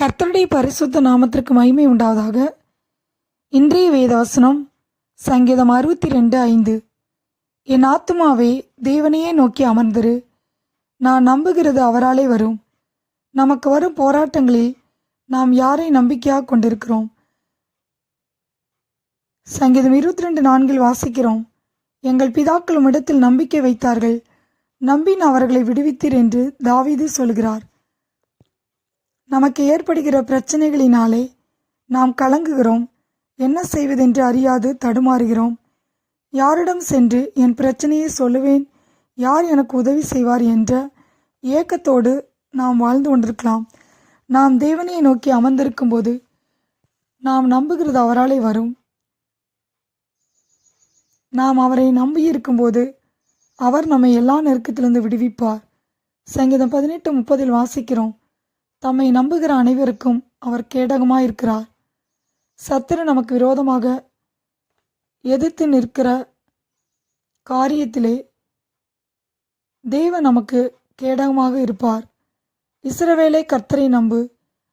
கர்த்தருடைய பரிசுத்த நாமத்திற்கு மகிமை உண்டாவதாக. இன்றைய வேதவசனம் சங்கீதம் அறுபத்தி ரெண்டு ஐந்து. என் ஆத்துமாவே தேவனையே நோக்கி அமர்ந்திரு. நான் நம்புகிறது அவராலே வரும். நமக்கு வரும் போராட்டங்களில் நாம் யாரை நம்பிக்கையாக கொண்டிருக்கிறோம்? சங்கீதம் இருபத்தி ரெண்டு நான்கில் வாசிக்கிறோம். எங்கள் பிதாக்களும் இடத்தில் நம்பிக்கை வைத்தார்கள். நம்பின் அவர்களை விடுவித்தீர் என்று தாவீது சொல்கிறார். நமக்கு ஏற்படுகிற பிரச்சனைகளினாலே நாம் கலங்குகிறோம். என்ன செய்வதென்று அறியாது தடுமாறுகிறோம். யாரிடம் சென்று என் பிரச்சனையை சொல்லுவேன். யார் எனக்கு உதவி செய்வார் என்ற ஏக்கத்தோடு நாம் வாழ்ந்து கொண்டிருக்கலாம். நாம் தேவனையை நோக்கி அமர்ந்திருக்கும் போது நாம் நம்புகிறது அவராலே வரும். நாம் அவரை நம்பியிருக்கும்போது அவர் நம்மை எல்லா நெருக்கத்திலிருந்து விடுவிப்பார். சங்கீதம் பதினெட்டு முப்பதில் வாசிக்கிறோம். தம்மை நம்புகிற அனைவருக்கும் அவர் கேடகமாயிருக்கிறார். சத்துரு நமக்கு விரோதமாக எதிர்த்து நிற்கிற காரியத்திலே தேவன் நமக்கு கேடகமாக இருப்பார். இஸ்ரவேலை கர்த்தரை நம்பு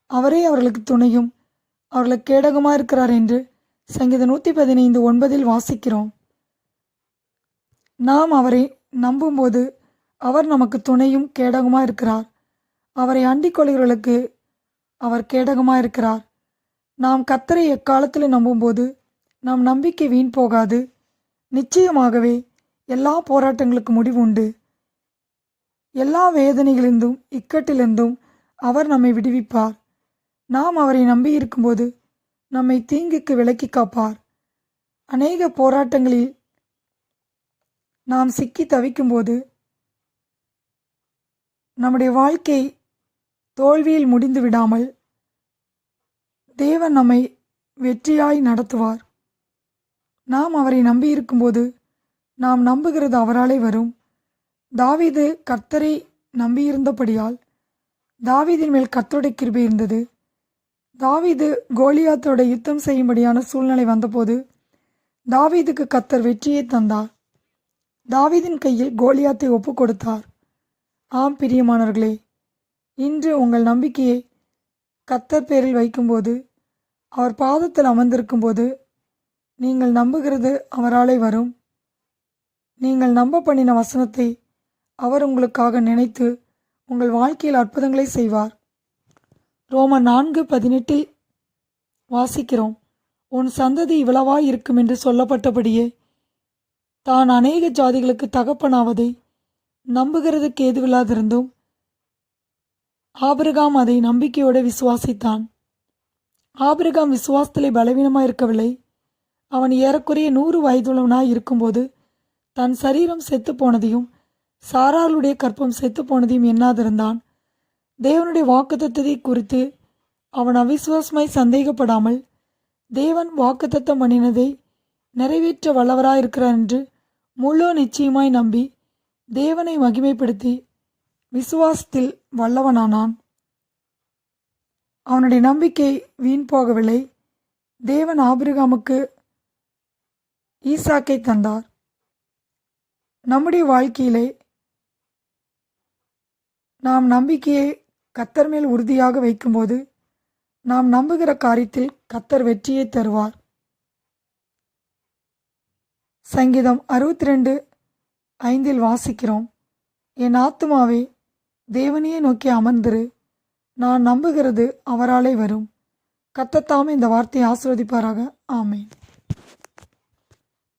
அவரே அவர்களுக்கு துணையும் அவர்களுக்கு கேடகமாக இருக்கிறார் என்று சங்கீத நூற்றி பதினைந்து ஒன்பதில் வாசிக்கிறோம். நாம் அவரை நம்பும்போது அவர் நமக்கு துணையும் கேடகமாக இருக்கிறார் அவரை அண்டிக் கொள்கிறவர்களுக்கு அவர் கேடகமாக இருக்கிறார் நாம் கத்தரை எக்காலத்தில் நம்பும்போது நம் நம்பிக்கை வீண் போகாது. நிச்சயமாகவே எல்லா போராட்டங்களுக்கு முடிவு உண்டு. எல்லா வேதனைகளிலிருந்தும் இக்கட்டிலிருந்தும் அவர் நம்மை விடுவிப்பார். நாம் அவரை நம்பி இருக்கும்போது நம்மை தீங்குக்கு விலக்கி காப்பார். அநேக போராட்டங்களில் நாம் சிக்கி தவிக்கும்போது நம்முடைய வாழ்க்கை தோல்வியில் முடிந்து விடாமல் தேவன் நம்மை வெற்றியாய் நடத்துவார். நாம் அவரை நம்பியிருக்கும்போது நாம் நம்புகிறது அவராலே வரும். தாவீது கர்த்தரை நம்பியிருந்தபடியால் தாவீதின் மேல் கர்த்தருடைய கிருபை இருந்தது. தாவீது கோலியாத்தோட யுத்தம் செய்யும்படியான சூழ்நிலை வந்தபோது தாவீதுக்கு கத்தர் வெற்றியை தந்தார். தாவீதின் கையில் கோலியாத்தை ஒப்பு கொடுத்தார் ஆம் பிரியமானவர்களே இன்று உங்கள் நம்பிக்கையை கத்தர் பேரில் வைக்கும்போது அவர் பாதத்தில் அமர்ந்திருக்கும் போது நீங்கள் நம்புகிறது அவராலே வரும். நீங்கள் நம்ப பண்ணின வசனத்தை அவர் உங்களுக்காக நினைத்து உங்கள் வாழ்க்கையில் அற்புதங்களை செய்வார். ரோம நான்கு பதினெட்டில் வாசிக்கிறோம் உன் சந்ததி இவ்வளவாய் இருக்கும் என்று சொல்லப்பட்டபடியே தான் அநேக ஜாதிகளுக்கு தகப்பனாவதை நம்புகிறதுக்கு ஏதுவில்லாதிருந்தும் ஆபிரகாம் அதை நம்பிக்கையோடு விசுவாசித்தான். ஆபிரகாம் விசுவாசத்திலே பலவீனமாக இருக்கவில்லை. அவன் ஏறக்குறைய நூறு வயதுள்ளவனாய் இருக்கும்போது தன் சரீரம் செத்து போனதையும் சாராளுடைய கற்பம் செத்து போனதையும் எண்ணாதிருந்தான். தேவனுடைய வாக்குத்தத்தை குறித்து அவன் அவிசுவாசமாய் சந்தேகப்படாமல் தேவன் வாக்குத்தத்தம் பண்ணினதை நிறைவேற்ற வல்லவராயிருக்கிறார் என்று முழு நிச்சயமாய் நம்பி தேவனை மகிமைப்படுத்தி விசுவாசத்தில் வல்லவனானான். அவனுடைய நம்பிக்கை வீண் போகவில்லை. தேவன் ஆபிரகாமுக்கு ஈசாக்கை தந்தார். நம்முடைய வாழ்க்கையிலே நாம் நம்பிக்கையை கத்தர் மேல் உறுதியாக வைக்கும்போது நாம் நம்புகிற காரியத்தில் கத்தர் வெற்றியை தருவார். சங்கீதம் அறுபத்தி ரெண்டு ஐந்தில் வாசிக்கிறோம் என் ஆத்துமாவே தேவனையே நோக்கி அமர்ந்திரு. நான் நம்புகிறது அவராலே வரும். கத்தத்தாமே இந்த வார்த்தையை ஆசிர்வதிப்பாராக. ஆமேன்.